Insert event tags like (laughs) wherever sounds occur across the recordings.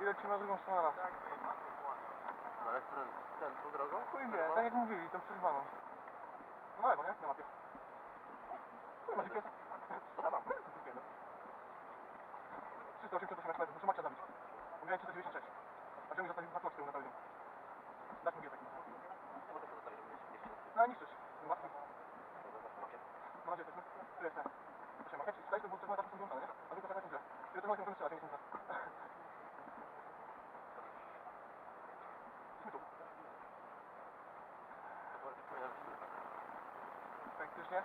i lecimy na drugą stronę lasu. Krishna.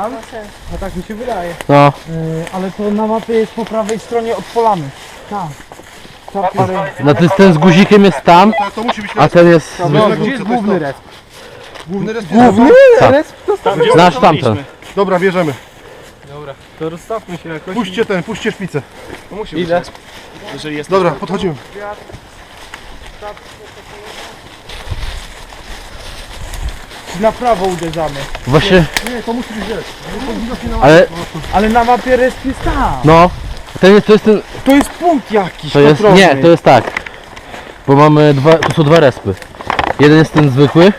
Tam? No tak mi się wydaje. No. Yy, ale to na mapie jest po prawej stronie od polany. Tam. Tam parę... No to ten z guzikiem jest tam, To, to musi być a ten jest... No, gdzie jest to główny jest resp? Główny rest Główny Tak. resp? To tam Znasz tamten. Dobra, bierzemy. Dobra, to rozstawmy się jakoś. Puśćcie ten, puśćcie szpicę. Ile? Dobra, podchodzimy. Na prawo uderzamy. Właśnie, Nie, to musi być wiesz. ale Ale na mapie resp jest tam. no... Ten jest, to jest ten... To jest punkt jakiś To jest... kontrolny. Nie, to jest tak. Bo mamy dwa... Tu są dwa respy. Jeden jest ten zwykły,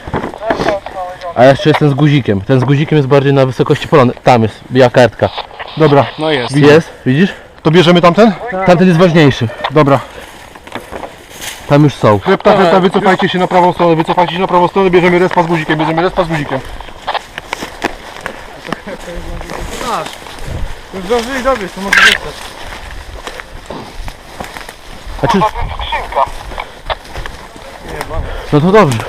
a jeszcze jest ten z guzikiem. Ten z guzikiem jest bardziej na wysokości polony. Tam jest, biała kartka. Dobra, No jest. Jest, widzisz? to bierzemy tamten? Tamten jest ważniejszy. Dobra. Tam już są. Repta, repta, wycofajcie się na prawą stronę, wycofajcie się na prawą stronę, bierzemy respa z guzikiem, bierzemy respa z guzikiem. Już zdążyli dobiec, to może zostać. Znaczy... No to dobrze.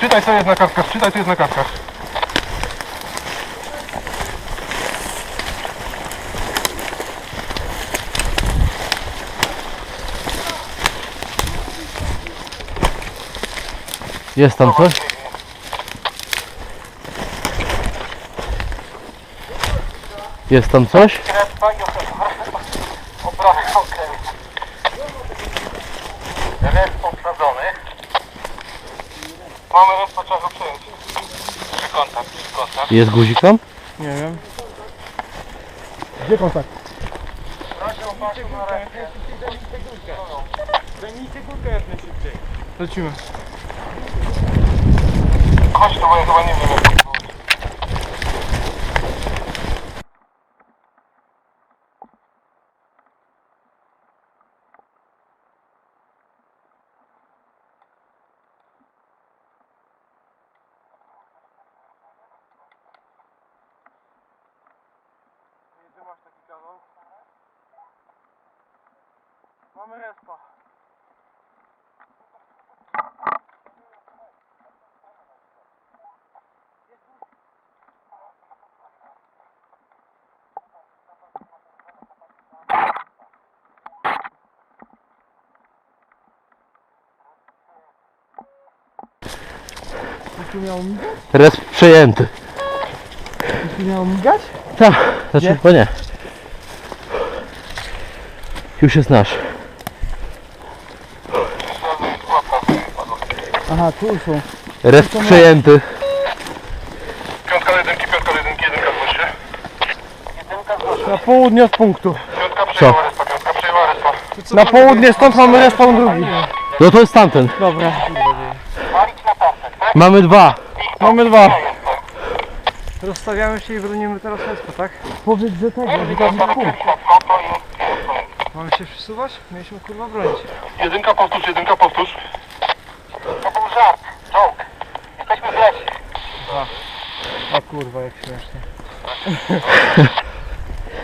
Czytaj co jest na kartkach, czytaj co jest na kartkach. Jest tam coś? Jest tam coś? Res obsadzony. Mamy go przyjąć. Przy kontakt, przy kontakt. Jest guzik tam? Nie wiem. Gdzie kontakt? Proszę patrz na rękę. Zajmijcie górkę jak najszybciej. Lecimy. Chodź tu, bo ja chyba nie wiem Mamy respa. Tu miał migać? Resp przejęty. Tu miał migać? Tak, znaczy Nie? chyba nie. Już jest nasz. Aha, tu są. Resp przejęty. Piątka do jedynki, piątka do jedynki, jedynka. Na południe od punktu. Piątka przejęła respa, piątka przejęła respa. Na południe, stąd mamy respawn drugi. No to jest tamten. Dobra. Mamy dwa. Mamy dwa. Rozstawiamy się i bronimy teraz respa, tak? Powiedz, że tego, że tam jest punkt. Mamy się przesuwać? Mieliśmy kurwa bronić. Jedynka powtórz, jedynka powtórz. A kurwa, jak śmiesznie. (laughs)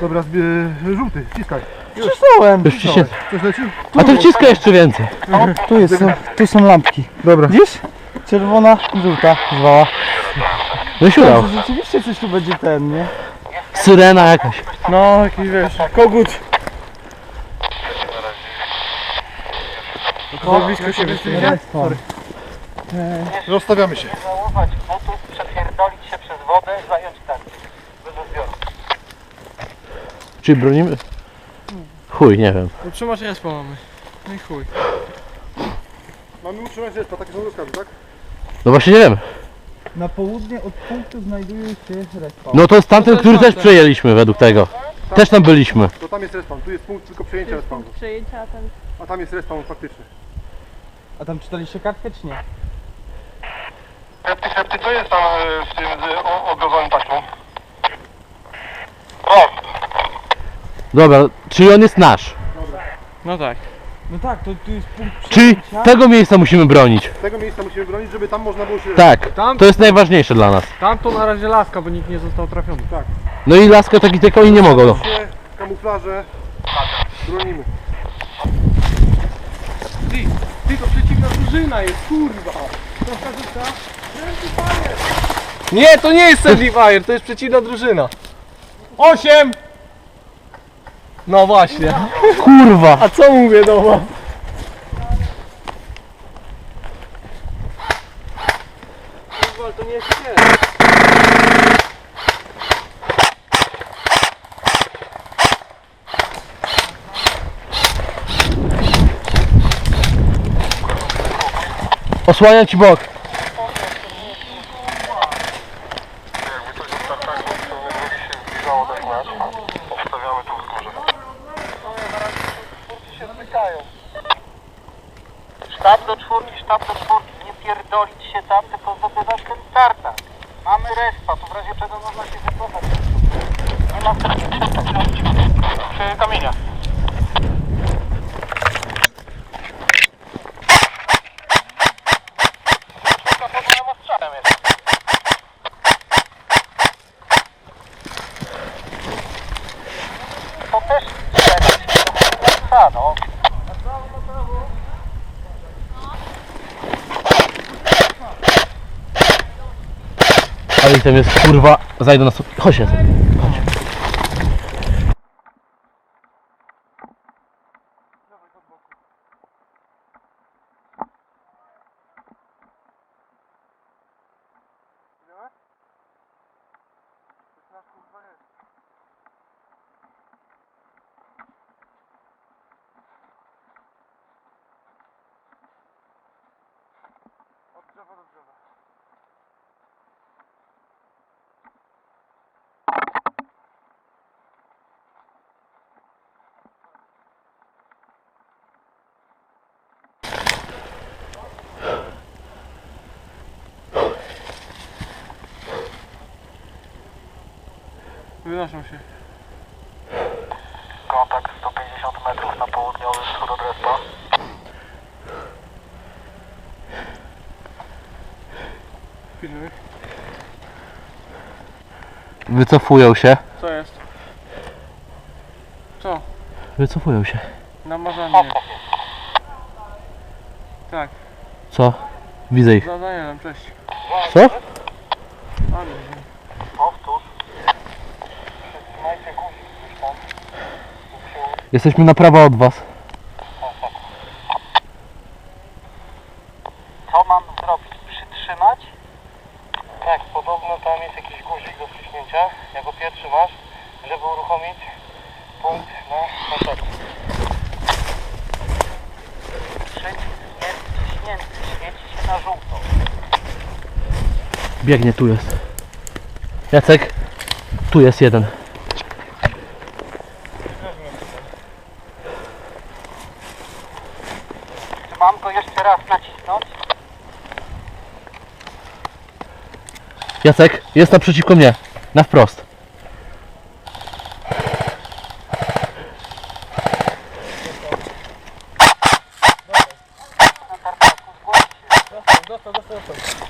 Dobra, zbie- żółty, ciskaj. Przysnąłem. Już ci się... Coś leci? A to wciska jeszcze więcej. Tu, jest, są, tu są lampki. Dobra. Widzisz? Czerwona, żółta, zwała. No się udało. Rzeczywiście coś tu będzie ten, nie? Syrena jakaś. No, jakiś wiesz, kogut. To blisko siebie Sorry. Rozstawiamy się. Się przez wodę, zająć tak. Bez odbioru. Czy bronimy? Chuj, nie wiem. Utrzymać respa mamy. No i chuj. Mamy utrzymać respa, takie są rozkazy, tak? No właśnie nie wiem. Na południe od punktu znajduje się respa. No to jest tamten, który też przejęliśmy według tego. Też tam byliśmy. To tam jest respawn, tu jest punkt tylko przejęcia respawnu. przejęcia, a ten A tam jest respawn faktyczny. A tam czytaliście kartkę czy nie? Septy, septy, co jest tam e, w tym e, ogrozonym taśmą? Dobra, czyli on jest nasz. No tak. No tak, to tu jest punkt Czyli tego miejsca musimy bronić. Tego miejsca musimy bronić, żeby tam można było się... Tak, Tam, to jest najważniejsze dla nas. tam to na razie laska, bo nikt nie został trafiony. No i laska taki tylko oni nie mogą. No. Się, kamuflaże, bronimy. Ty, to przeciwna drużyna jest, kurwa! Nie, to nie jest Friendly Fire, to jest przeciwna drużyna. Osiem! No właśnie. Kurwa! A co mówię do to nie jest. Osłania ci bok. Obstawiamy tu wzgórze. się zmykają. Sztab do czwórki, sztab do czwórki. Nie pierdolić się tam, tylko zdobywać ten tartak. Mamy respa, to w razie czego można się wycofać. Nie ma przy kamienia. Czwórka pod moim ostrzałem jest. To też strzelać. To kurwa, no. Ale tam jest kurwa. Zajdę na sobie. Chodź się. Idziemy? Wynoszą się. Kontakt 150 metrów na południowy wschód od respa. Wycofują się. Co jest? Wycofują się. Na Marzanie. Tak, Co? Widzę ich. za Danielem, cześć. Co? Ale Powtórz. Trzymajcie guzik gdzieś tam. Jesteśmy na prawo od was. Co mam zrobić? Przytrzymać? Tak, podobno tam jest jakiś guzik do wciśnięcia. Jako pierwszy masz, żeby uruchomić punkt na kontakcie. Przycisk jest wciśnięty. Świeci się na żółto. Biegnie, tu jest. Jacek, tu jest jeden. Czy mam go jeszcze raz nacisnąć? Jacek, jest naprzeciwko mnie. Na wprost.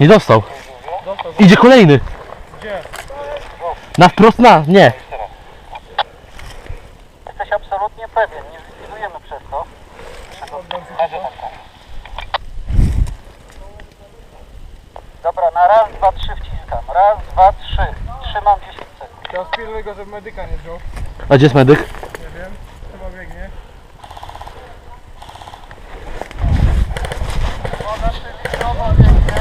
Nie dostał. Idzie kolejny. Na wprost na, nie. Jesteś absolutnie pewien. Nie zlikwidujemy przez to. Dobra, na raz, dwa, trzy wciskam. Raz, dwa, trzy. Trzymam 10 sekund. Teraz pilnuj go, żeby medyka nie wziął. A gdzie jest medyk? Nie wiem, chyba biegnie. Woda cywilnowa biegnie.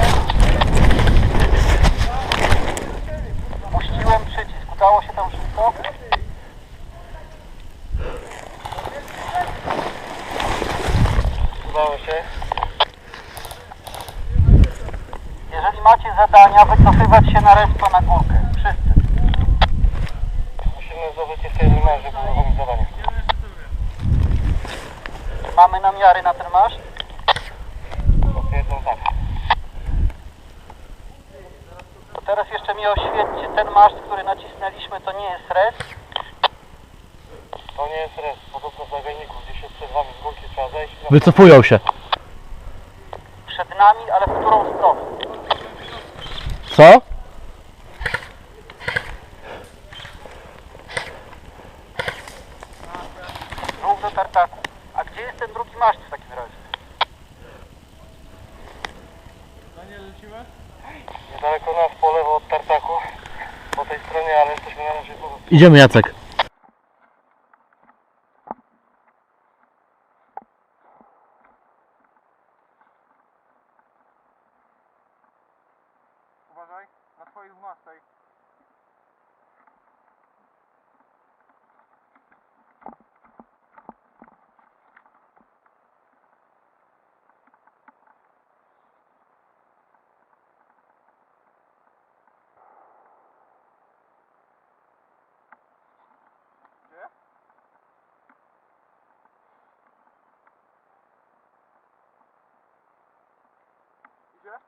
Puściłem przycisk. Udało się tam wszystko? Udało się. Jeżeli macie zadania, wycofywać się na respo na górkę. Wszyscy. Musimy marsz, żeby uruchomić zadanie. Mamy namiary na ten masz? Potwierdzam tak. To teraz jeszcze mi oświećcie. Ten maszt, który nacisnęliśmy, to nie jest res. To nie jest res. Podobno w zagajniku gdzieś jest przed wami z górki trzeba zejść. Wycofują się. Przed nami, ale w którą stronę? Co? Ruch do tartaku. A gdzie jest ten drugi maszt w takim razie? Daniel, lecimy? Niedaleko nas po lewo od tartaku. Po tej stronie, ale jesteśmy na razie tu. Idziemy Jacek. Uważaj, na twojej 12. Gdzie? Idzie?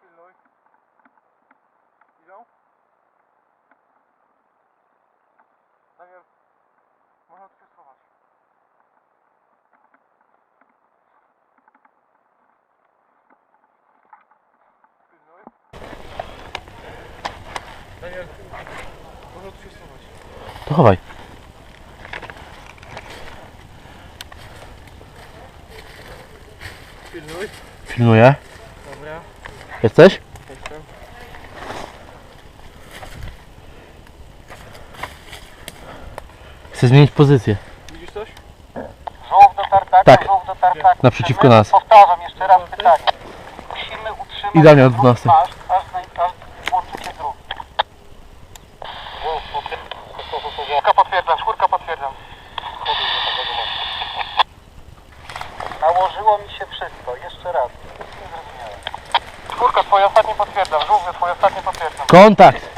Pilnuj. Idą? Daniel, można tu się schować. Pilnuj. Daniel, można tu się schować. To chowaj. Pilnuj. Pilnuję. Dobra, Jesteś? jestem. Chcę zmienić pozycję. Widzisz coś? Żółw do tartaku, Tak. żółw do tartaku. Naprzeciwko nas. Powtarzam jeszcze raz pytanie. Musimy utrzymać Idealnie od drugi 12. maszt, aż, znaj- aż włączy się drugi. Czwórka potwierdzam, czwórka potwierdzam. Nałożyło mi się wszystko. Jeszcze raz. Nie zrozumiałem. Czwórka, twoje ostatnie potwierdzam. Żółwie, twoje ostatnie potwierdzam. Kontakt.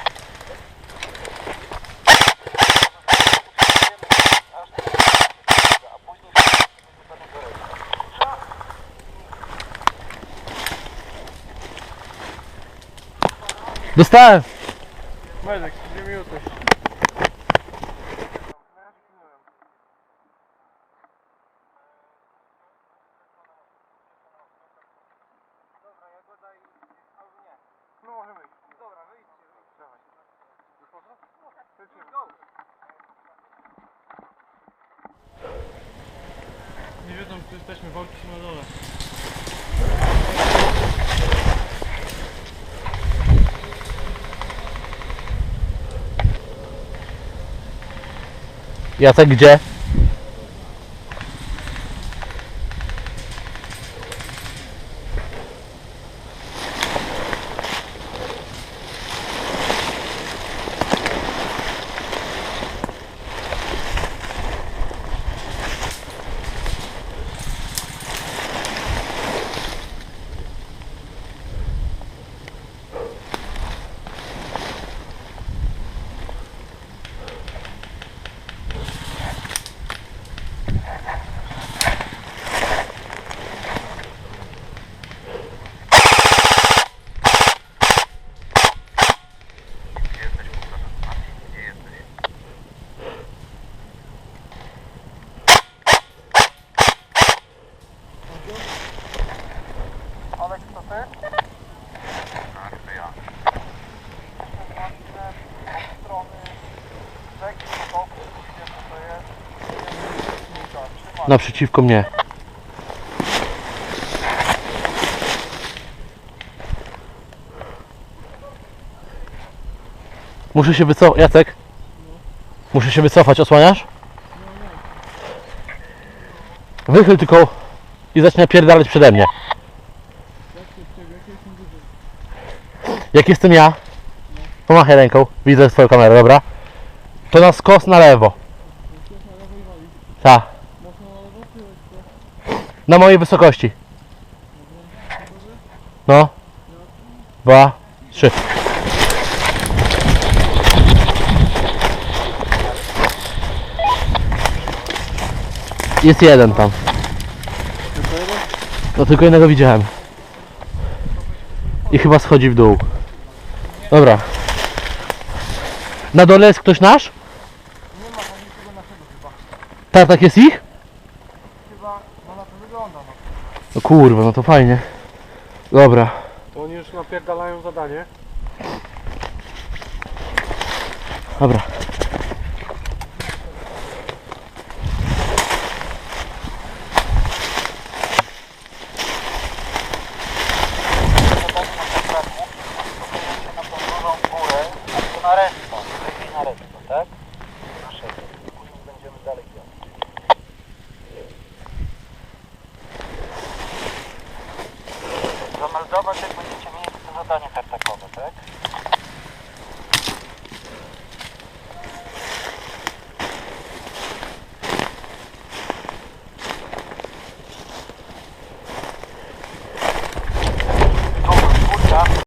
Dostałem. Medyk, dwie minuty. Dobra, Jagoda i... albo nie. No możemy iść. Dobra, wyjdźcie. Dawaj. Już można? Lecimy. Nie wiedzą, czy jesteśmy w orki na dole. Jacek gdzie? Naprzeciwko mnie. Muszę się wycofać. Jacek? Muszę się wycofać, osłaniasz? Wychyl tylko i zacznij pierdalać przede mnie. Jak jestem ja? Pomachaj ręką, widzę swoją kamerę, dobra? To na skos na lewo. Tak. Na mojej wysokości. No. Dwa, trzy. Jest jeden tam. No tylko jednego widziałem. I chyba schodzi w dół. Dobra. Na dole jest ktoś nasz? Tak, tak jest ich? Chyba, no na to wygląda. No. No kurwa, no to fajnie. Dobra. To oni już napierdalają zadanie. Dobra.